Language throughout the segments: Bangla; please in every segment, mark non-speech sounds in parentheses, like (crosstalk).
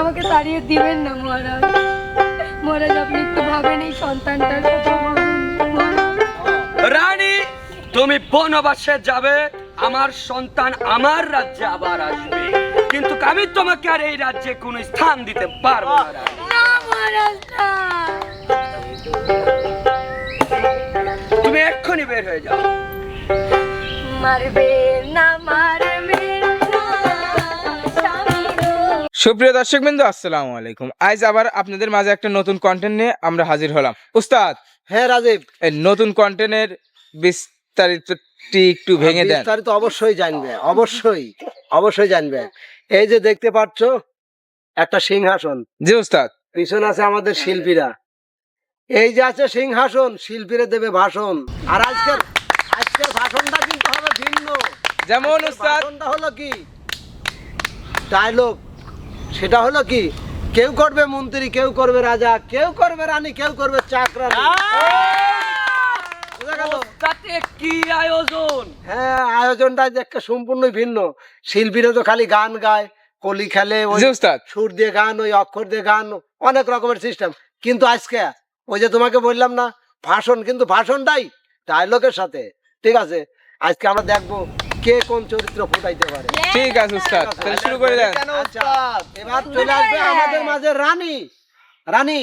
আমাকে তাড়িয়ে দিবেন না মহারাজ। মহারাজ আপনি একটু ভাবেন এই সন্তানটার। রানী তুমি বনবাসে যাবে আমার সন্তান আমার রাজ্যে আবার আসবে। কিন্তু আমি তোমাকে আর এই রাজ্যে কোনো স্থান দিতে পারব না মহারাজ তুমি এক্ষুনি বের হয়ে যাও। মারবে না মারবেন সুপ্রিয় দর্শক বিন্দু আসসালামু আলাইকুম। আজ আবার আপনাদের মাঝে একটা নতুন কন্টেন্ট নিয়ে আমরা হাজির হলাম। উস্তাদ হ্যাঁ রাজীব। এই নতুন কন্টেন্টের বিস্তারিতটি একটু ভেঙে দেন। বিস্তারিত অবশ্যই জানবে অবশ্যই অবশ্যই জানবে। এই যে দেখতে পাচ্ছ একটা সিংহাসন। জি উস্তাদ। পিছনে আছে আমাদের শিল্পীরা। এই যে আছে সিংহাসন শিল্পীরা দেবে ভাষণ। আর আজকের আজকের ভাষণটা কিন্তু হবে ভিন্ন। যেমন উস্তাদ ভাষণটা হলো কি? ডায়লগ সেটা হলো কি? কেউ করবে মন্ত্রী কেউ করবে রাজা কেউ করবে রানী কেউ করবে চাকরানি। কি আয়োজন? হ্যাঁ আয়োজনটা সম্পূর্ণই ভিন্ন। শিল্পীরা তো খালি গান গায় কলি খেলে ওই সুর দিয়ে গান ওই অক্ষর দিয়ে গান অনেক রকমের সিস্টেম কিন্তু আজকে ওই যে তোমাকে বললাম না ভাষণ কিন্তু ভাষণটাই ডায়লগের সাথে। ঠিক আছে? আজকে আমরা দেখব কে কোন চরিত্র ফুটাইতে পারে? ঠিক আছে উস্তাদ তাহলে শুরু করে দেন। আচ্ছা, এবার চলে আসবে আমাদের মাঝে রানী। রানী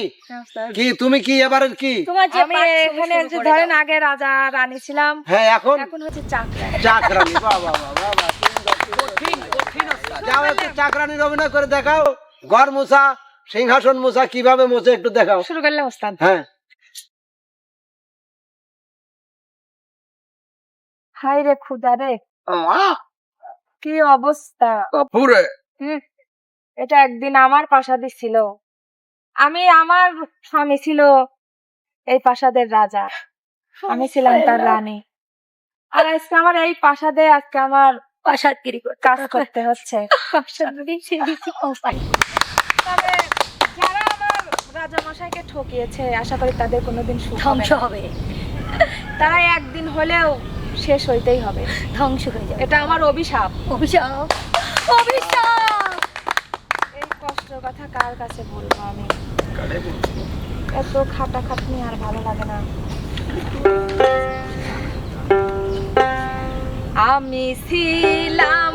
কি তুমি কি এবারের কি? আমি এখানে যে ধরেন আগে রাজা রানী ছিলাম। হ্যাঁ এখন? এখন হচ্ছে চাকরা চাকরানি বাহ বাহ বাহ বাহ বাহ, সুন্দর, সুন্দর, কঠিন কঠিন যাও একটু চাকরানির অভিনয় করে দেখাও। ঘর মোছা সিংহাসন মোছা কীভাবে মোছে একটু দেখাও। শুরু করলে ওস্তাদ হ্যাঁ। হাই রে খুদা রে কি অবস্থা? পুরে এটা একদিন আমার প্রাসাদে ছিল। আমি আমার স্বামী ছিল এই প্রাসাদের রাজা। আমি ছিলাম তার রানী। আর আজকে আমার এই প্রাসাদে আজকে আমার প্রাসাদগিরি করতে কাজ করতে হচ্ছে। যারা আমার রাজা মশাইকে ঠকিয়েছে আশা করি তাদের কোনোদিন ধ্বংস হবে। তাই একদিন হলেও শেষ হইতেই হবে ধ্বংস হয়ে যাবে। এটা আমার অভিশাপ। অভিশাপ। অভিশাপ! এই কষ্টের কথা কার কাছে বলব আমি? এত খাটা খাটনি আর ভালো লাগে না। আমি ছিলাম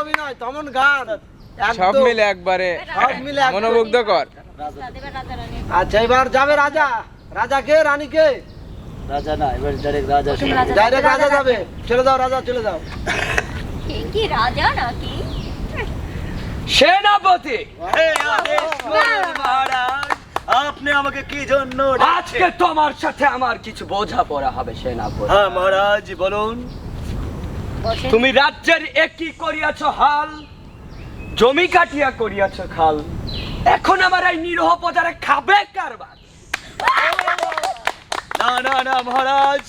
অভিনয় তেমন গান। সব মিলে একবারে সব মিলে। মনোমুগ্ধকর। আচ্ছা এবার যাবে রাজা। রাজা কে রানী কে? রাজা না এবার ডাইরেক্ট রাজা ডাইরেক্ট রাজা যাবে। চলে যাও রাজা চলে যাও। কি কি রাজা নাকি? সেনাপতি। আপনি আমাকে কি জন্য আজকে তোমার সাথে আমার কিছু বোঝা পড়া হবে সেনাপতি। হ্যাঁ মহারাজ বলুন। তুমি রাজ্যের একই করিয়াছ হাল জমি কাটিয়া করিয়াছ খাল। এখন আমার এই নিরহ প্রজারে খাবে কারবার? (laughs) না না না মহারাজ।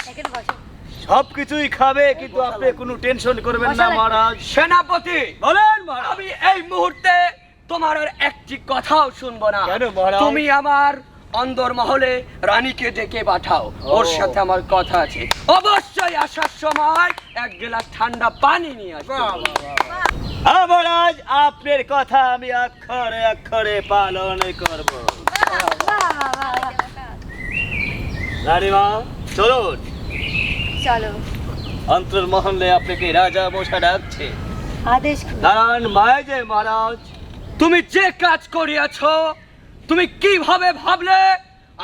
সবকিছুই খাবে কিন্তু আপনি কোনো টেনশন করবেন না মহারাজ। সেনাপতি! বলেন মহারাজ। আমি এই মুহূর্তে তোমার আর একটি কথাও শুনব না। তুমি আমার অন্দর মহলে রানীকে ডেকে পাঠাও। ওর সাথে আমার কথা আছে। অবশ্যই আসার সময় এক গ্লাস ঠান্ডা পানি নিয়ে আসবে মহারাজ আপনার কথা আমি অক্ষরে অক্ষরে পালন করব। রানীমা চলুন। চলো। অন্তর মহলে আপনাকে রাজা মশা ডাকছে। আদেশ নারায়ণ মায় যে মহারাজ। তুমি যে কাজ করিয়াছ তুমি কীভাবে ভাবলে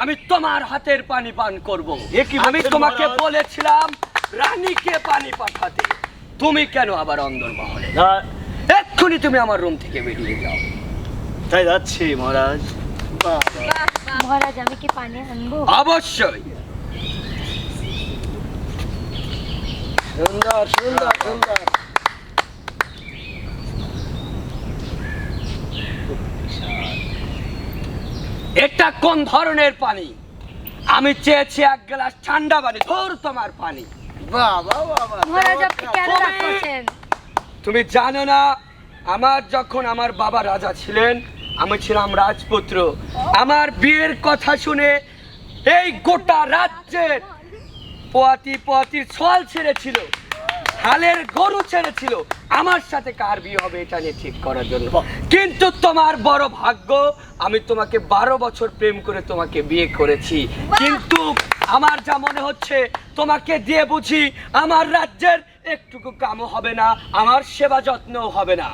আমি তোমার হাতের পানি পান করব? এ কি আমি তোমাকে বলেছিলাম রানীকে পানি পাঠাতে। তুমি কেন আবার অন্দর মহলে এক্ষুনি তুমি আমার রুম থেকে বেরিয়ে যাও। তাই যাচ্ছি মহারাজ। মহারাজ আমি কি পানি আনব? অবশ্যই। সুন্দর সুন্দর সুন্দর। এটা কোন ধরনের পানি? আমি চেয়েছি এক গ্লাস ঠান্ডা পানি। ধর তোমার পানি। বাবা বাবা মহারাজ আপনি কেন রাগ তুমি- করছেন তুমি জানো না আমার যখন আমার বাবা রাজা ছিলেন আমি ছিলাম রাজপুত্র। আমার বিয়ের কথা শুনে এই গোটা রাজ্যের পোয়াতি পোয়াতির ছল ছেড়েছিল। হালের গরু ছেড়েছিল। আমার সাথে কার বিয়ে হবে এটা নিয়ে ঠিক করার জন্য। কিন্তু তোমার বড় ভাগ্য আমি তোমাকে বারো বছর প্রেম করে তোমাকে বিয়ে করেছি। কিন্তু আমার যা মনে হচ্ছে তোমাকে দিয়ে বুঝি আমার রাজ্যের একটুকু কামও হবে না আমার সেবা যত্নও হবে না।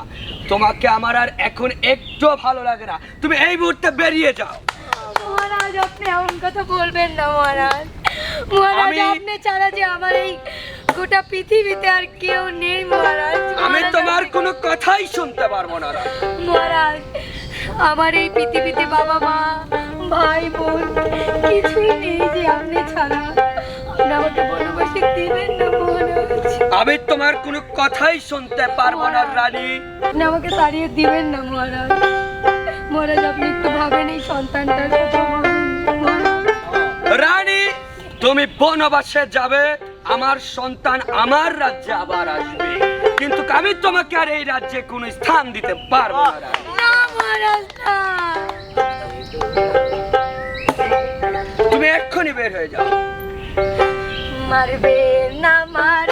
তোমাকে আমার আর এখন একটু ভালো লাগে না। তুমি এই মুহূর্তে বেরিয়ে যাও। মহারাজ আপনি এমন কথা বলবেন না মহারাজ। মহারাজ আপনি ছাড়া যে আমার এই গোটা পৃথিবীতে আর কেউ নেই মহারাজ। আমি তোমার কোনো কথাই শুনতে পারব না মহারাজ আমার এই পৃথিবীতে বাবা মা ভাই বোন কিছুই নেই যে আপনি ছাড়া। আপনি আমাকে বনবাসে দিবেন না মহারাজ। আমি তোমার কোনো কথাই শুনতে পারব না রানী। আপনি আমাকে তাড়িয়ে দিবেন না মহারাজ। মহারাজ আপনি একটু ভাবেন এই সন্তানটার কথা রানী তুমি বনবাসে যাবে। আমার সন্তান আমার রাজ্যে আবার আসবে। কিন্তু আমি তোমাকে আর এই রাজ্যে কোনো স্থান দিতে পারব না তুমি এক্ষুনি বের হয়ে যাও। মারবে না মারবে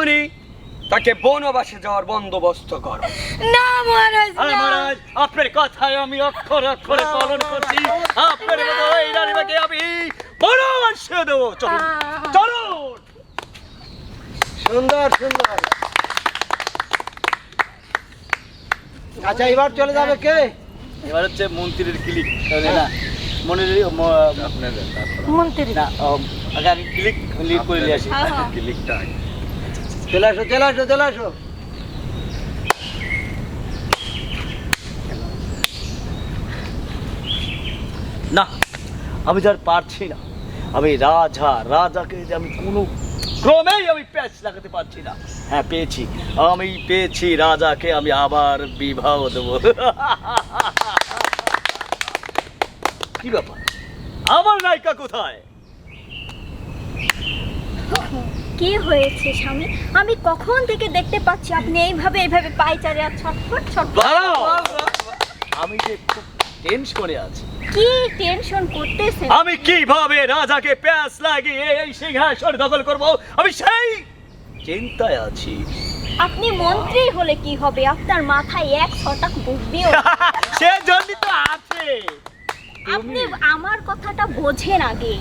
এক্ষুনি তাকে বনবাসে যাওয়ার বন্দোবস্ত করো। না মহারাজ হ্যাঁ না। মহারাজ আপনার কথায় আমি অক্ষর অক্ষরে পালন করছি। আপনার মতো এই রানীমাকে আমি বনবাস দেবো। চলুন চলুন। সুন্দর সুন্দর। আচ্ছা এবার চলে যাবে কে? এবার হচ্ছে মন্ত্রীর ক্লিক না মনের মন্ত্রী। না আগে আগে ক্লিক লিড করে নিয়ে আসি। ক্লিকটা চলে আসো চলে আসো চলে আসো। না, আমি যার পারছি না। আমি রাজা, রাজাকে যে আমি কোনো ক্রমেই আমি প্যাচ লাগাতে পারছি না। হ্যাঁ পেয়েছি। আমি পেয়েছি রাজাকে, আমি আবার বিবাহ দেবো। কি ব্যাপার? আমার নায়িকা কোথায়? কি হয়েছে স্বামী? আমি কখন থেকে দেখতে পাচ্ছি আপনি এইভাবে এইভাবে পাইচারে আর ছটফট ছটফট। আমি যে খুব টেনশনে আছি। কি টেনশন করতেছেন? আমি কীভাবে রাজাকে প্যাস লাগিয়ে এই সিংহাসন দখল করব? আমি সেই চিন্তায় আছি। আপনি মন্ত্রী হলে কি হবে? আপনার মাথায় এক ছটাক বুদ্ধিও (laughs) সে জন্যই তো আছে। আপনি আমার কথাটা বোঝেন আগে।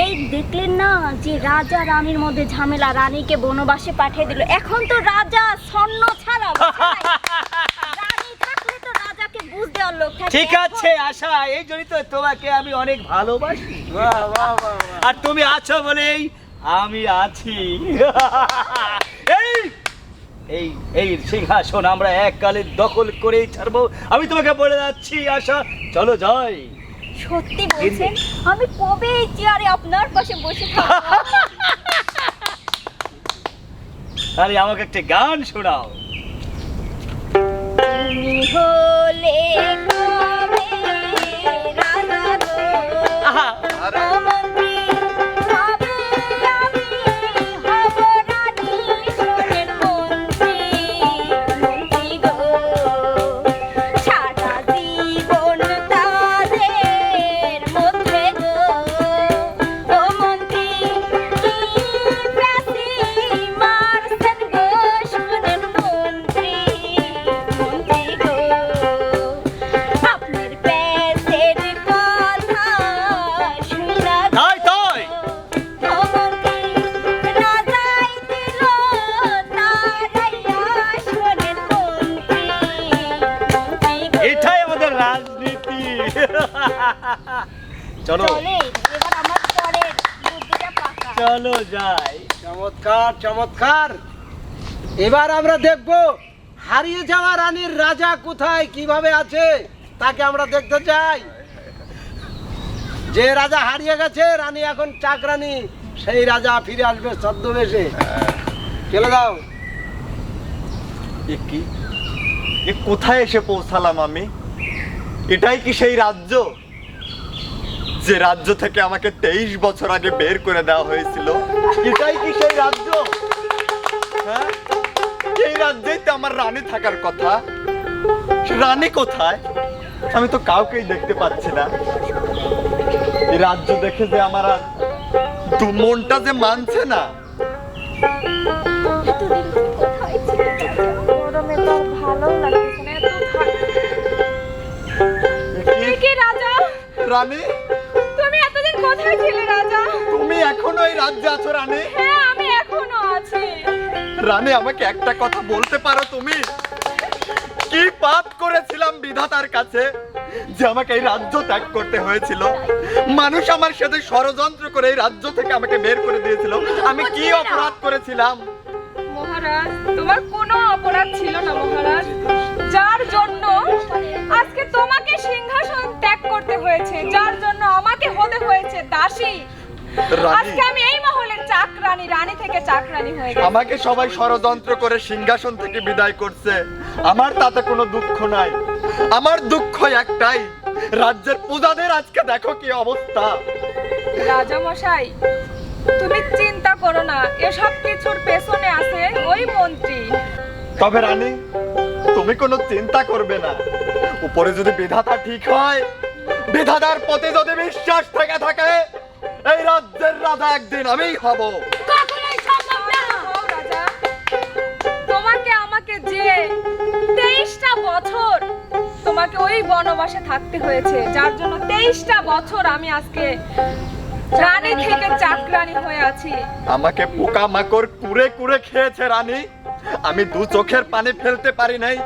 এই দেখলেন না যে রাজা রানীর মধ্যে ঝামেলা রানীকে বনবাসে পাঠিয়ে দিল। এখন তো রাজা স্বর্ণ ছাড়া ঠিক আছে আশা এই জন্যই তো তোমাকে আমি অনেক ভালোবাসি। আর তুমি আছো বলেই আমি আছি। এই এই এই সিংহাসন আমরা এককালে দখল করেই ছাড়বো। আমি তোমাকে বলে যাচ্ছি আশা। চলো যাই সত্যি বলছেন? আমি কবে এই চেয়ারে আপনার পাশে বসে থাকব? আরে আমাকে একটা গান শোনাও। চলো। চলো যাই। চমৎকার চমৎকার। এবার আমরা দেখব হারিয়ে যাওয়া রানীর রাজা কোথায় কীভাবে আছে তাকে আমরা দেখতে চাই। যে রাজা হারিয়ে গেছে রানী এখন চাকরানী সেই রাজা ফিরে আসবে ছদ্মবেশে। চলে দাও। এ কি? এ কোথায় এসে পৌঁছালাম আমি? এটাই কি সেই রাজ্য? যে রাজ্য থেকে আমাকে তেইশ বছর আগে বের করে দেওয়া হয়েছিল এটাই কি সেই রাজ্য? হ্যাঁ? এই রাজ্যেই তো আমার রানী থাকার কথা। রানী কোথায়? আমি তো কাউকেই দেখতে পাচ্ছি না। এই রাজ্য দেখে যে আমার আর মনটা যে মানছে না। রানী? রাজ্যে আছো রানী? হ্যাঁ আমি এখনও আছি। রানী আমাকে একটা কথা বলতে পারো তুমি? কি পাপ করেছিলাম বিধাতার কাছে যে আমাকে এই রাজ্য ত্যাগ করতে হয়েছিল? মানুষ আমার সাথে ষড়যন্ত্র করে এই রাজ্য থেকে আমাকে বের করে দিয়েছিল। আমি কি অপরাধ করেছিলাম? মহারাজ তোমার কোনো অপরাধ ছিল না মহারাজ। যার জন্য আজকে তোমাকে সিংহাসন ত্যাগ করতে হয়েছে যার জন্য আমাকে হতে হয়েছে দাসী। আজকে আমি চাকরানী রানী থেকে চাকরানী হয়ে গেছি। আমাকে সবাই ষড়যন্ত্র করে সিংহাসন থেকে বিদায় করছে। আমার তাতে কোনো দুঃখ নাই। আমার দুঃখ একটাই রাজ্যের পূজাদের আজকে দেখো কি অবস্থা। রাজা মশাই তুমি চিন্তা করো না এসব কিছুর পেছনে আছে ওই মন্ত্রী। তবে রানী তুমি কোনো চিন্তা করবে না। উপরে যদি বিধাতা ঠিক হয় বিধাতার প্রতি যদি বিশ্বাস থেকে থাকে এই রাজ্যের রাজা একদিন আমিই হব। তোমাকে ওই বনবাসে থাকতে হয়েছে যার জন্য তেইশটা বছর আমি আজকে রানী থেকে চাকরানী হয়ে আছি। আমাকে পোকা মাকড় কুড়ে কুড়ে খেয়েছে রানী। আমি দু চোখের পানি ফেলতে পারি নাই।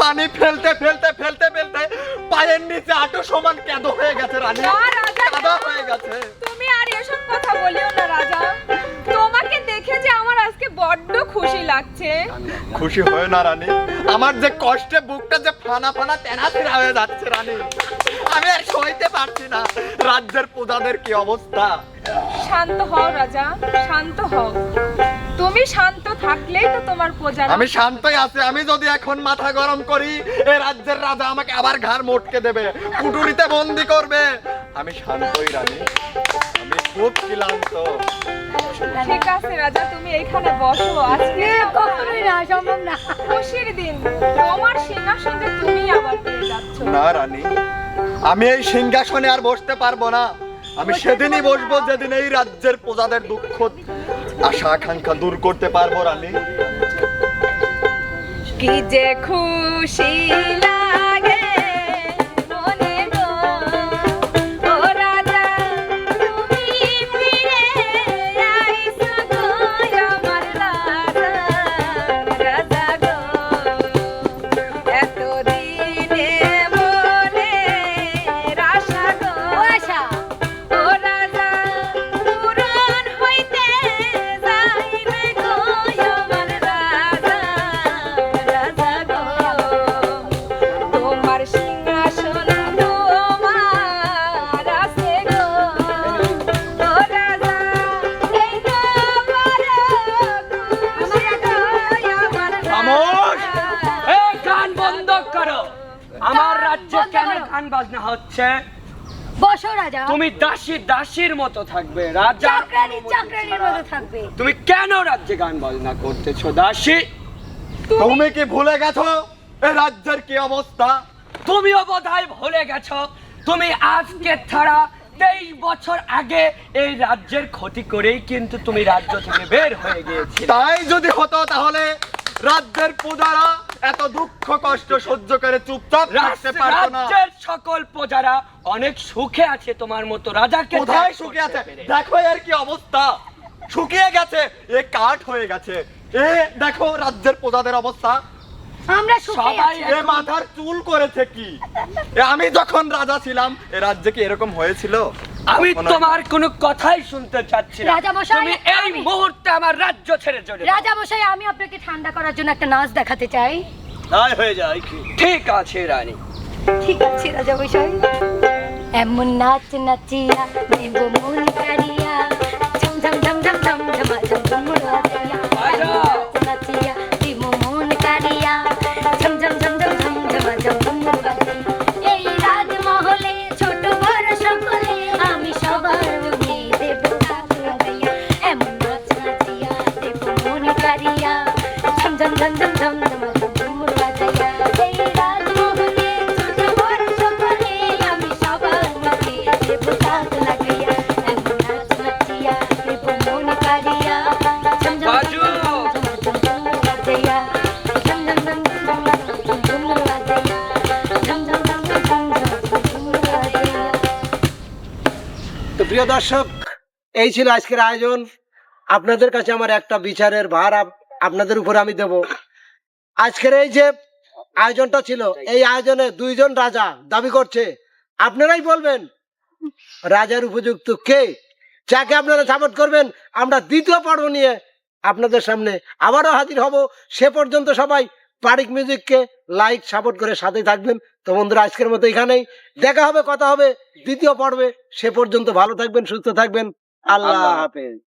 পানি ফেলতে ফেলতে ফেলতে ফেলতে পায়ের নিচে আটো সমান কেঁদো হয়ে গেছে রানী। কাদা হয়ে গেছে। তুমি আর এসব কথা বলিও না রাজা। তোমাকে দেখে যে আমার আজকে বড্ড খুশি লাগছে? খুশি হয় না রানী। আমার যে কষ্টে বুকটা যে ফানা ফানা তেনা তেনা হয়ে যাচ্ছে রানী। আমি আর সইতে পারছি না। রাজ্যের প্রজাদের কি অবস্থা? শান্ত হও রাজা শান্ত হও। তুমি শান্ত থাকলেই তো তোমার প্রজা আমি শান্তই আছি। আমি যদি এখন মাথা গরম করি এই রাজ্যের রাজা আমাকে আবার ঘাড় মোটকে দেবে কুটুরিতে বন্দি করবে। আমি শান্তই রানী। আমি খুব ক্লান্ত। ঠিক আছে রাজা তুমি এইখানে বসো। আজকে কখনোই না সম্ভব না। খুশির দিন। তোমার সিংহাসনে তুমি আবার পেয়ে যাচ্ছ। না রানী আমি এই সিংহাসনে আর বসতে পারব না। আমি সেদিনই বসবো যেদিন এই রাজ্যের প্রজাদের দুঃখ আশা আকাঙ্ক্ষা দূর করতে পারব রানী। কি যে খুশি তুমি দাসী দাসীর মতো থাকবে রাজা চাকরানি চাকরানির মতো থাকবে। তুমি কেন রাজ্যে গান বাজনা করতেছো দাসী? তুমি কি ভুলে গেছো এই রাজ্যের কি অবস্থা? তুমিও বোধহয় ভুলে গেছো তুমি আজকে ছাড়া তেইশ বছর আগে এই রাজ্যের ক্ষতি করেই কিন্তু তুমি রাজ্য থেকে বের হয়ে গিয়েছিলে। তাই যদি হতো তাহলে রাজ্যের প্রজারা এত দুঃখ কষ্ট সহ্য করে চুপচাপ থাকতে রাজ- পারতো না। রাজ্যের সকল প্রজারা অনেক সুখে আছে তোমার মতো রাজাকে কোথায় করতে আছে? দেখো এর কি অবস্থা। শুকিয়ে গেছে এ কাঠ হয়ে গেছে। এ দেখো রাজ্যের প্রজাদের অবস্থা। আমরা সুখে সবাই আছি। এ মাথার চুল করেছে কি? এ আমি যখন রাজা ছিলাম এ রাজ্যে কি এরকম হয়েছিল? আমি তোমার কোনো কথাই শুনতে চাচ্ছি না। রাজামশাই, তুমি এই আমি- মুহূর্তে আমার রাজ্য ছেড়ে চলে যাও। রাজা মশাই আমি আপনাকে ঠান্ডা করার জন্য একটা নাচ দেখাতে চাই। তাই হয়ে যায় কি? ঠিক আছে রানী। ঠিক আছে রাজা মশাই। এমন নাচ নাচিয়া দেব মন কারিয়া ঝম ঝম ঝম ঝম ঝম ঝমা ঝম ঝম রাজিয়া বাজাও। নাচ নাচিয়া দেব মন কারিয়া ঝম ঝম ঝম ঝম ঝম ঝমা ঝম ঝম তো প্রিয় দর্শক, এই ছিল আজকের আয়োজন। আপনাদের কাছে আমার একটা বিচারের ভার আপ- আপনাদের উপরে আমি দেব। আজকের এই যে আয়োজনটা ছিল, এই আয়োজনে দুইজন রাজা দাবি করছে। আপনারাই বলবেন, রাজার উপযুক্ত কে? যাকে আপনারা সাপোর্ট করবেন, আমরা দ্বিতীয় পর্ব নিয়ে আপনাদের সামনে আবারও হাজির হব। সে পর্যন্ত সবাই পারিক মিউজিককে লাইক সাপোর্ট করে সাথে থাকবেন। তো বন্ধুরা আজকের মতো এখানেই। দেখা হবে কথা হবে। দ্বিতীয় পর্বে সে পর্যন্ত ভালো থাকবেন সুস্থ থাকবেন। আল্লাহ হাফেজ।